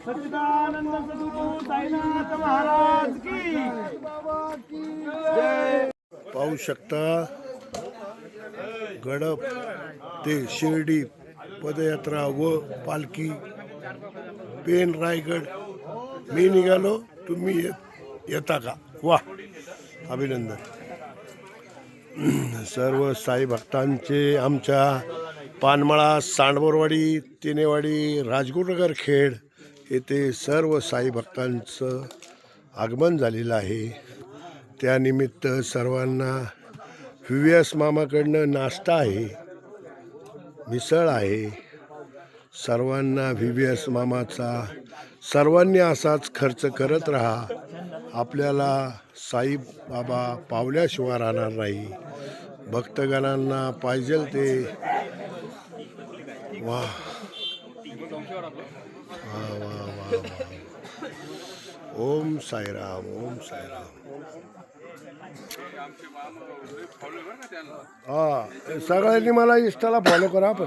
सच्चिदानंद सद्गुरु साईनाथ महाराज की जय. पाहू शकता गडप ते शिर्डी पदयात्रा व पालखी पेन रायगड. मी निघालो तुम्ही येता का? वा अभिनंदन. सर्व साई भक्तांचे आमच्या पानमळा सांडवरवाडी तिनेवाडी राजगुरुनगर खेड येथे सर्व साई भक्तांचं आगमन झालेलं आहे. त्यानिमित्त सर्वांना व्ही व्ही एस मामाकडनं नाश्ता आहे मिसळ आहे. सर्वांना व्ही व्ही एस मामाचा सर्वांनी असाच खर्च करत राहा. आपल्याला साई बाबा पावल्याशिवाय राहणार नाही. भक्तगणांना पाहिजे ते. वा वा वा वा ओम साईराम ओम साईराम. हा सगळ्यांनी मला इष्टाला फॉलो करा पण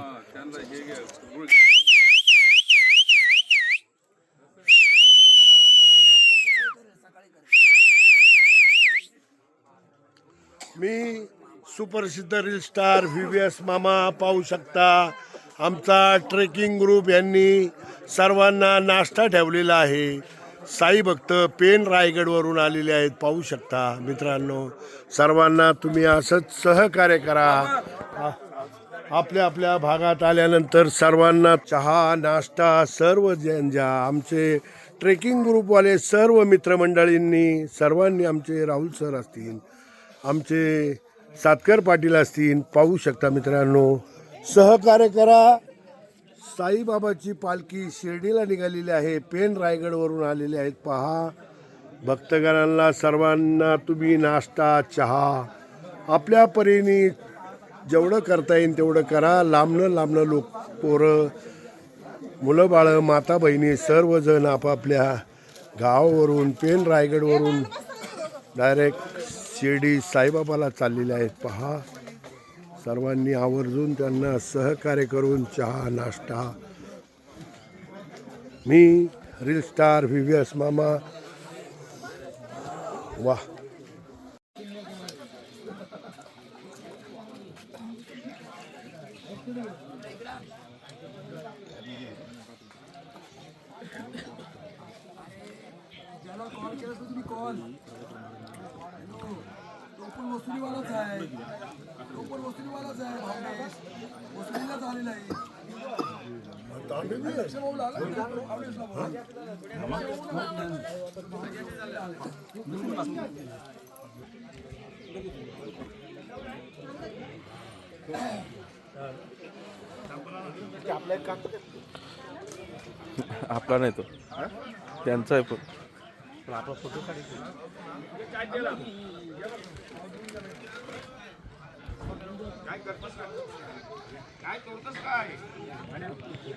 मी सुप्रसिद्ध reel star V V S Mama पाहू शकता. आमचा ट्रेकिंग ग्रुप यांनी सर्वांना नाश्ता ठेवलेला आहे. साई भक्त पेन रायगडवरून आलेले आहेत. पाहू शकता मित्रांनो सर्वांना तुम्ही असंच सहकार्य करा. आपल्या आपल्या भागात आल्यानंतर सर्वांना चहा नाश्ता सर्व ज्यांच्या आमचे ट्रेकिंग ग्रुपवाले सर्व मित्रमंडळींनी सर्वांनी आमचे राहुल सर असतील आमचे सातकर पाटील असतील पाहू शकता मित्रांनो. सहकार्य करा. साईबाबाची पालखी शिर्डीला निघालेली आहे. पेन रायगडवरून आलेले आहेत. पहा. भक्तगणांना सर्वांना तुम्ही नाश्ता चहा आपल्या परीने जेवढं करता येईल तेवढं करा. लांबणं लांबणं लोक पोरं मुलं बाळं माता बहिणी सर्वजण आपापल्या गावावरून पेन रायगडवरून डायरेक्ट शिर्डी साईबाबाला चाललेले आहेत. पहा. सर्वांनी आवर्जून त्यांना सहकार्य करून चहा नाश्ता. मी reel star V S Mama. वा कॉल केला तर तुम्ही कॉल तो पण वसुलीवालाच आहे. तो पण वसुलीवालाच आहे भावनेश वसुलीलाच आलेला आहे लक्ष भाऊ लागला ना? भावनेशला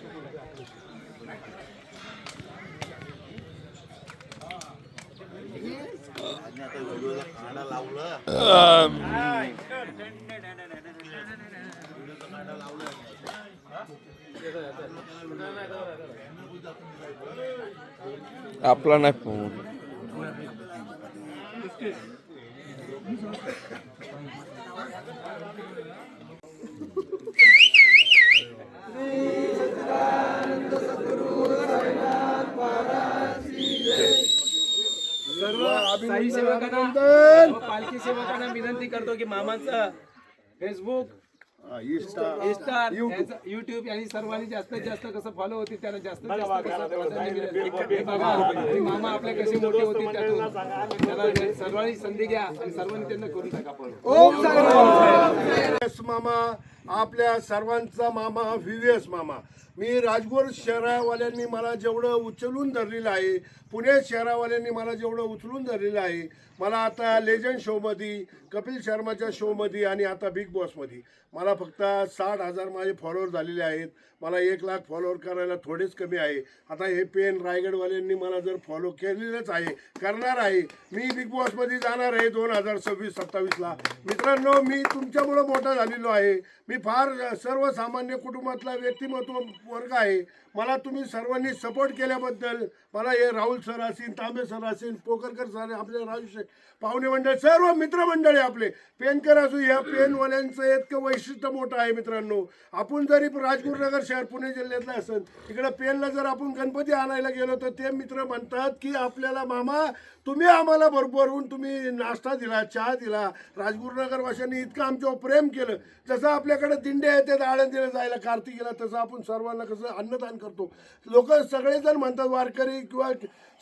आपला नाही तो आपला नाही फोन साई सेवकांना पालखी सेवकांना विनंती करतो की मामाचा फेसबुक युट्यूब यांनी सर्वांनी जास्तीत जास्त कसं फॉलो होती त्यांना जास्तीत जास्त. हे मामा आपले कसे मोठे होते त्यातून. त्याला सर्वांनी संधी घ्या आणि सर्वांनी त्यांना करून टाका मामा. आपल्या सर्वांचा मामा व्ही व्ही एस मामा. मी राजगोर शहरावाल्यांनी मला जेवढं उचलून धरलेलं आहे पुणे शहरावाल्यांनी मला जेवढं उचलून धरलेलं आहे मला आता लेजंड शोमध्ये कपिल शर्माच्या शोमध्ये आणि आता बिग बॉसमध्ये मला फक्त साठ हजार माझे फॉलोअर झालेले आहेत. मला एक लाख फॉलोअर करायला थोडेच कमी आहे. आता हे पेन रायगडवाल्यांनी मला जर फॉलो केलेलंच आहे करणार आहे मी बिग बॉसमध्ये जाणार आहे दोन हजार सव्वीस सत्तावीसला मित्रांनो मी तुमच्यामुळं मोठा झालेलो आहे. मी फार सर्वसामान्य कुटुंबातला व्यक्तिमत्व वर्ग आहे. मला तुम्ही सर्वांनी सपोर्ट केल्याबद्दल मला हे राहुल सर असेल तांबे सर असेल पोकरकर सर आपले राजू पाहुणे मंडळ सर्व मित्रमंडळी आपले पेनकर असू या पेनवाल्यांचं इतकं वैशिष्ट्य मोठं आहे मित्रांनो. आपण जरी राजगुरुनगर शहर पुणे जिल्ह्यातलं असेल तिकडं पेनला जर आपण गणपती आणायला गेलो तर ते मित्र म्हणतात की आपल्याला मामा तुम्ही आम्हाला भरभरून तुम्ही नाश्ता दिला चहा दिला राजगुरुनगर वाशांनी इतकं आमच्यावर प्रेम केलं. जसं आपल्याकडे दिंडे येतात आळंदीला जायला कार्तिकीला तसं आपण सर्वांना कसं अन्नदान करतो. लोक सगळेजण म्हणतात वारकरी किंवा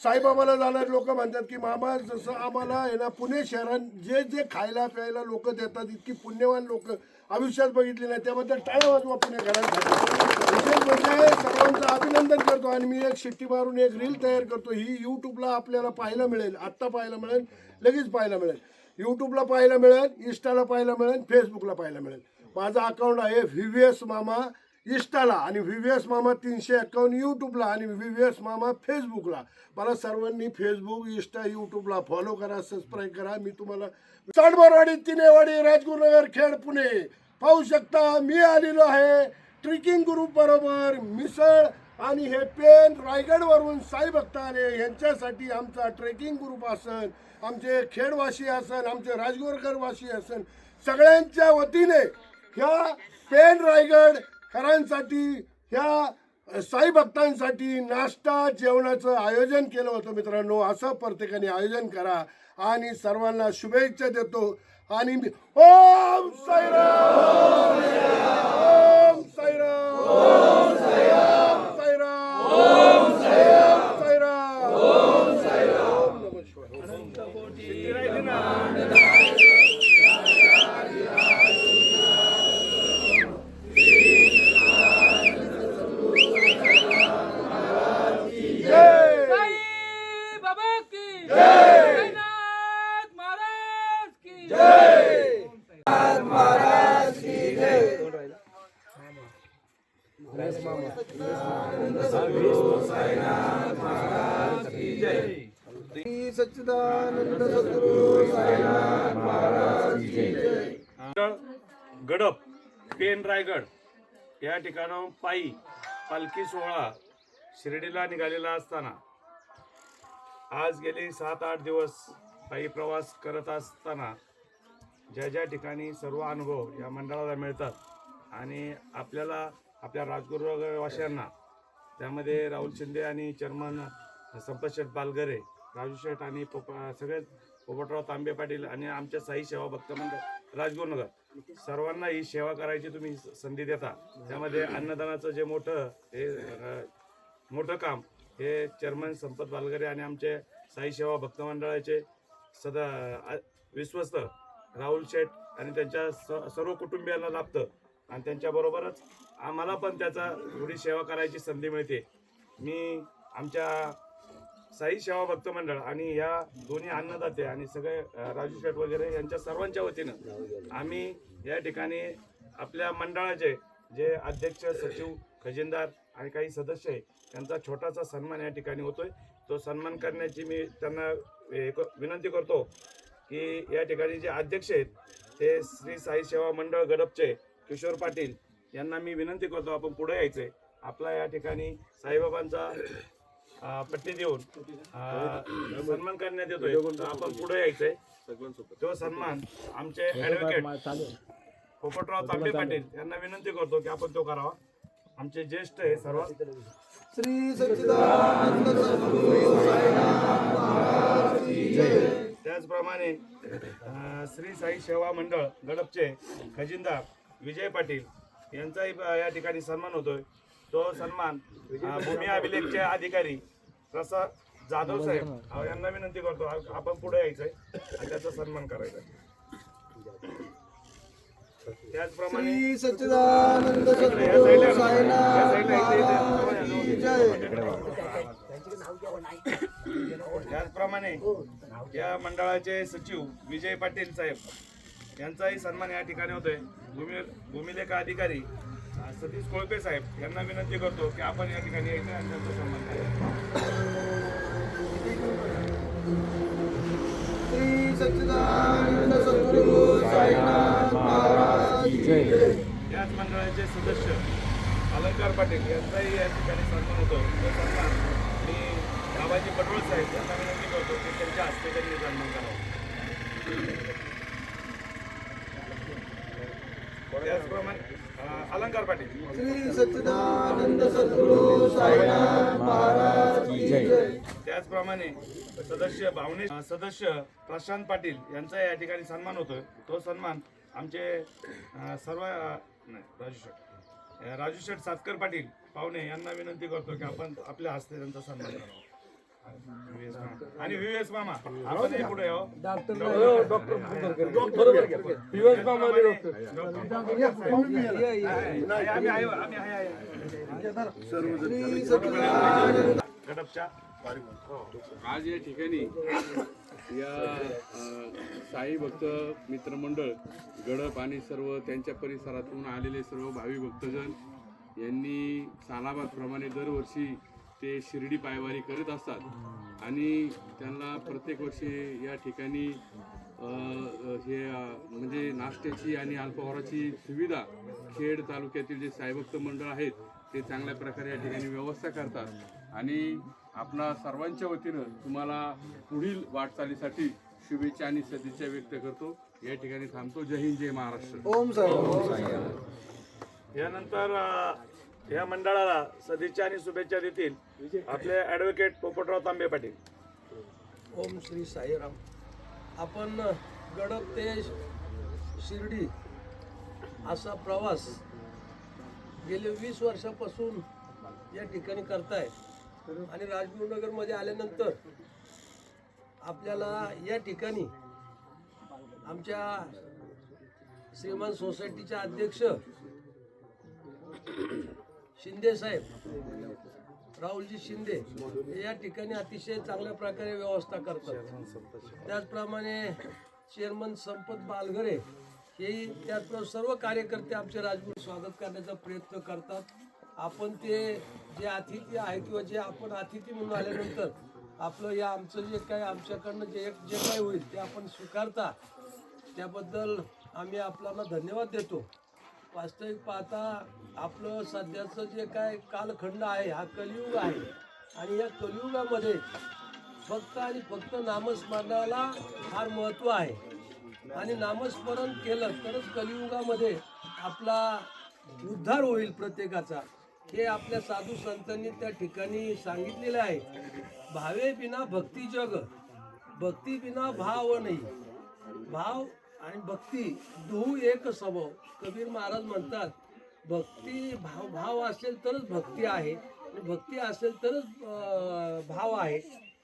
साईबाबाला जाणारे लोक म्हणतात की मामा जसं आम्हाला आहे ना पुणे शहरात जे जे खायला प्यायला लोक देतात इतकी पुण्यवान लोक आयुष्यात बघितली नाही त्याबद्दल टाळ्या वाजवा पुणेकरांसाठी विशेष म्हणजे सर्वांचं अभिनंदन करतो आणि मी एक शिट्टी मारून एक रील तयार करतो. ही यूट्यूबला आपल्याला पाहायला मिळेल आत्ता पाहायला मिळेल लगेच पाहायला मिळेल. यूट्यूबला पाहायला मिळेल इंस्टाला पाहायला मिळेल फेसबुकला पाहायला मिळेल. माझा अकाउंट आहे व्ही व्ही एस मामा इष्टाला आणि व्ही व्ही एस मामा तीनशे अकाउंट यूट्यूबला आणि व्ही व्ही एस मामा फेसबुकला. मला सर्वांनी फेसबुक इन्स्टा यूट्यूबला फॉलो करा सबस्क्राईब करा. मी तुम्हाला चाडबरवाडी तिनेवाडी राजगुरुनगर खेड पुणे पाहू शकता. मी आलेलो आहे ट्रेकिंग ग्रुप बरोबर मिसळ आणि हे पेन रायगडवरून साई भक्त आले. यांच्यासाठी आमचा ट्रेकिंग ग्रुप असन आमचे खेडवासी असन आमचे राजगोरकरवासी असन सगळ्यांच्या वतीने ह्या पेन रायगड करांसाठी ह्या साई भक्तांसाठी नाश्ता जेवणाचं आयोजन केलं होतं मित्रांनो. असं प्रत्येकाने आयोजन करा आणि सर्वांना शुभेच्छा देतो. आणि मी ओम ओम साईराम! ओम साईराम! गडप पेन रायगड या ठिकाणाहून पायी पालखी सोहळा शिर्डीला निघालेला असताना आज गेले सात आठ दिवस पायी प्रवास करत असताना ज्या ज्या ठिकाणी सर्व अनुभव या मंडळाला मिळतात आणि आपल्याला आपल्या राजगुरुवाशांना त्यामध्ये राहुल शिंदे आणि चर्मन संपत शेठ बालगरे राजू शेठ आणि पोप सगळेच पोपटराव तांबे पाटील आणि आमच्या साई सेवा भक्त मंडळ राजगुरुनगर. सर्वांना ही सेवा करायची तुम्ही स- संधी देता. त्यामध्ये अन्नदानाचं जे मोठं हे मोठं काम हे चेअरमन संपत बालगरे आणि आमचे साई सेवा भक्त मंडळाचे सदा विश्वस्त राहुल शेठ आणि त्यांच्या स सर्व कुटुंबियांना लाभतं. आणि त्यांच्याबरोबरच आम्हाला पण त्याचा थोडी सेवा करायची संधी मिळते. मी आमच्या साई सेवा भक्त मंडळ आणि ह्या दोन्ही अन्नदाते आणि सगळे राजू शेठ वगैरे यांच्या सर्वांच्या वतीनं आम्ही या ठिकाणी आपल्या मंडळाचे जे अध्यक्ष सचिव खजिनदार आणि काही सदस्य आहे त्यांचा छोटासा सन्मान या ठिकाणी होतोय. तो सन्मान करण्याची मी त्यांना एक विनंती करतो की या ठिकाणी जे अध्यक्ष आहेत ते श्री साई सेवा मंडळ गडपचे किशोर पाटील यांना मी विनंती करतो आपण पुढे यायचंय. आपला या ठिकाणी साईबाबांचा पट्टी देऊन सन्मान करण्यात येतोय. आपण पुढे यायचंय. तो सन्मान आमचे ऍडव्होकेट पोपटराव तांबे पाटील यांना विनंती करतो की आपण तो करावा. आमचे ज्येष्ठ आहे सर्व. श्री सच्चिदानंद त्याचप्रमाणे श्री साई सेवा मंडळ गडपचे खजिनदार विजय पाटील यांचाही या ठिकाणी सन्मान होतोय. तो सन्मान भूमी अभिलेखचे अधिकारी प्रसाद जाधव साहेब यांना विनंती करतो आपण पुढे यायचंय आणि त्याचा सन्मान करायचा. त्याचप्रमाणे सच्चिदानंद साईनाथ साईडला इथे- महाराज की इथे- जय त्याचप्रमाणे या मंडळाचे सचिव विजय पाटील साहेब यांचाही सन्मान या ठिकाणी होतोय. भूमी भूमिलेख अधिकारी सतीश कोळपे साहेब यांना विनंती करतो की आपण या ठिकाणी यायचं आणि त्यांचा सन्मान याच मंडळाचे सदस्य अलंकार पाटील यांचाही या ठिकाणी सन्मान होतो. तो सन्मान मी बाबाजी पटवळ साहेब यांना विनंती करतो की त्यांच्या हस्ते त्यांनी सन्मान करावा. त्याचप्रमाणे अलंकार पाटील. श्री सच्चिदानंद सद्गुरु साईनाथ महाराज की जय. त्याचप्रमाणे सदस्य भावने सदस्य प्रशांत पाटील यांचा या ठिकाणी सन्मान होतोय. तो सन्मान आमचे सर्व नाही राजू शेठ. राजू शेठ सातकर पाटील पाहुणे यांना विनंती करतो की आपण आपल्या हस्ते त्यांचा सन्मान करावा. आणि एस मामा. आपण पुढे यावं आम्ही आहे, आम्ही आहे, आहे. गडपच्या आज या ठिकाणी या अ, साई भक्त मित्रमंडळ गडप आणि सर्व त्यांच्या परिसरातून आलेले सर्व भावी भक्तजन यांनी सालाबादप्रमाणे दरवर्षी ते शिर्डी पायवारी करत असतात. आणि त्यांना प्रत्येक वर्षी या ठिकाणी हे म्हणजे नाश्त्याची आणि अल्पाहाराची सुविधा खेड तालुक्यातील जे साईभक्त मंडळ आहेत ते चांगल्या प्रकारे या ठिकाणी व्यवस्था करतात. आणि आपणा सर्वांच्या वतीनं तुम्हाला पुढील वाटचालीसाठी शुभेच्छा आणि सदिच्छा व्यक्त करतो. या ठिकाणी थांबतो. जय हिंद जय महाराष्ट्र. ओम साई. यानंतर या मंडळाला सदिच्छा आणि शुभेच्छा देतील आपले ॲडव्होकेट पोपटराव तांबे पाटील. ओम श्री साईराम. आपण गडप ते शिर्डी असा प्रवास गेले वीस वर्षापासून या ठिकाणी करताय. आणि राजगुरुनगरमध्ये आल्यानंतर आपल्याला या ठिकाणी आमच्या श्रीमान सोसायटीचे अध्यक्ष शिंदे साहेब राहुलजी शिंदे या ठिकाणी अतिशय चांगल्या प्रकारे व्यवस्था करतात. त्याचप्रमाणे चेअरमन संपत बालघरे हे त्याचप्रमाणे सर्व कार्यकर्ते आमचे राजगुरू स्वागत करण्याचा प्रयत्न करतात. आपण ते जे अतिथी आहे किंवा जे आपण अतिथी म्हणून आल्यानंतर आपलं या आमचं जे काय आमच्याकडनं जे एक जे काय होईल ते आपण स्वीकारता त्याबद्दल आम्ही आपल्याला धन्यवाद देतो. वास्तविक पाहता आपलं सध्याचं जे काय कालखंड आहे हा कलियुग आहे. आणि या कलियुगामध्ये फक्त आणि फक्त नामस्मरणाला फार महत्त्व आहे. आणि नामस्मरण केलं तरच कलियुगामध्ये आपला उद्धार होईल प्रत्येकाचा. हे आपल्या साधू संतांनी त्या ठिकाणी सांगितलेलं आहे. भावे बिना भक्ती जग भक्ती बिना भाव नाही. भाव आणि भक्ती दोहू एक स्वभाव. कबीर महाराज म्हणतात भक्ती भाव भाव असेल तरच भक्ती आहे. आणि भक्ती असेल तरच भाव आहे.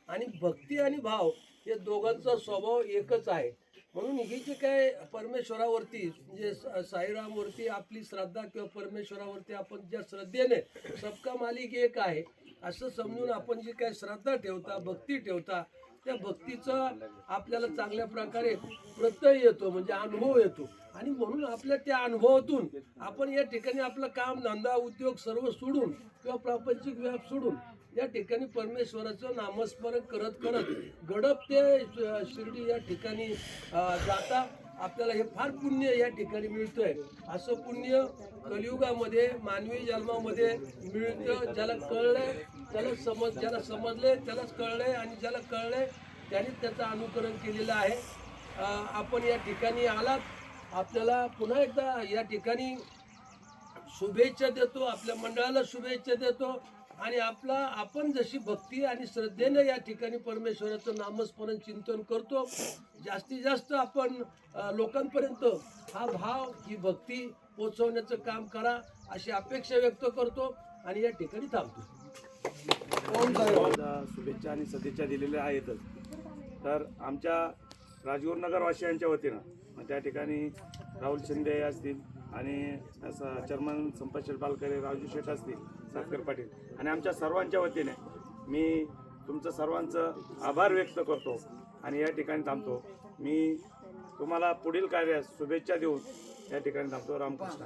आणि भक्ती आणि भाव हे दोघांचा स्वभाव एकच आहे. म्हणून ही जी काय परमेश्वरावरती म्हणजे स- साईरामवरती आपली श्रद्धा किंवा परमेश्वरावरती आपण ज्या श्रद्धेने सबका मालिक एक आहे असं समजून आपण जी काय श्रद्धा ठेवता भक्ती ठेवता त्या भक्तीचा आपल्याला चांगल्या प्रकारे प्रत्यय येतो म्हणजे अनुभव येतो. आणि म्हणून आपल्या त्या अनुभवातून आपण या ठिकाणी आपलं काम धंदा उद्योग सर्व सोडून किंवा प्रापंचिक व्याप सोडून या ठिकाणी परमेश्वराचं नामस्मरण करत करत गडप ते शिर्डी या ठिकाणी जाता. आपल्याला हे फार पुण्य या ठिकाणी मिळतंय. असं पुण्य कलियुगामध्ये मानवी जन्मामध्ये मिळतं. ज्याला कळलंय त्याला समज ज्याला समजले त्यालाच कळलंय आणि ज्याला कळलंय त्यानेच त्याचं अनुकरण केलेलं आहे. आपण या ठिकाणी आलात. आपल्याला पुन्हा एकदा या ठिकाणी शुभेच्छा देतो. आपल्या मंडळाला शुभेच्छा देतो. आणि आपला आपण जशी भक्ती आणि श्रद्धेनं या ठिकाणी परमेश्वराचं नामस्मरण चिंतन करतो जास्तीत जास्त आपण लोकांपर्यंत हा भाव ही भक्ती पोचवण्याचं काम करा अशी अपेक्षा व्यक्त करतो आणि या ठिकाणी थांबतो. शुभेच्छा आणि सदिच्छा दिलेल्या आहेतच. तर आमच्या राजगुरुनगर वासियांच्या वतीनं मग त्या ठिकाणी राहुल शिंदे असतील आणि चर्मन संपत शेटबालकरे राजू शेठ असतील. सातकर पाटील. आणि आमच्या सर्वांच्या वतीने मी तुमचं सर्वांचं आभार व्यक्त करतो आणि या ठिकाणी थांबतो. मी तुम्हाला पुढील कार्यास शुभेच्छा देऊन या ठिकाणी थांबतो. रामकृष्ण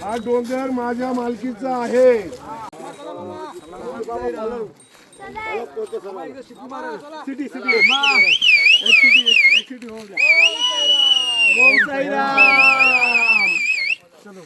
हा डोंगर माझ्या मालकीचा आहे. सिटी सिटी एक सिटी एक सिटी हो गया ओम साई चलो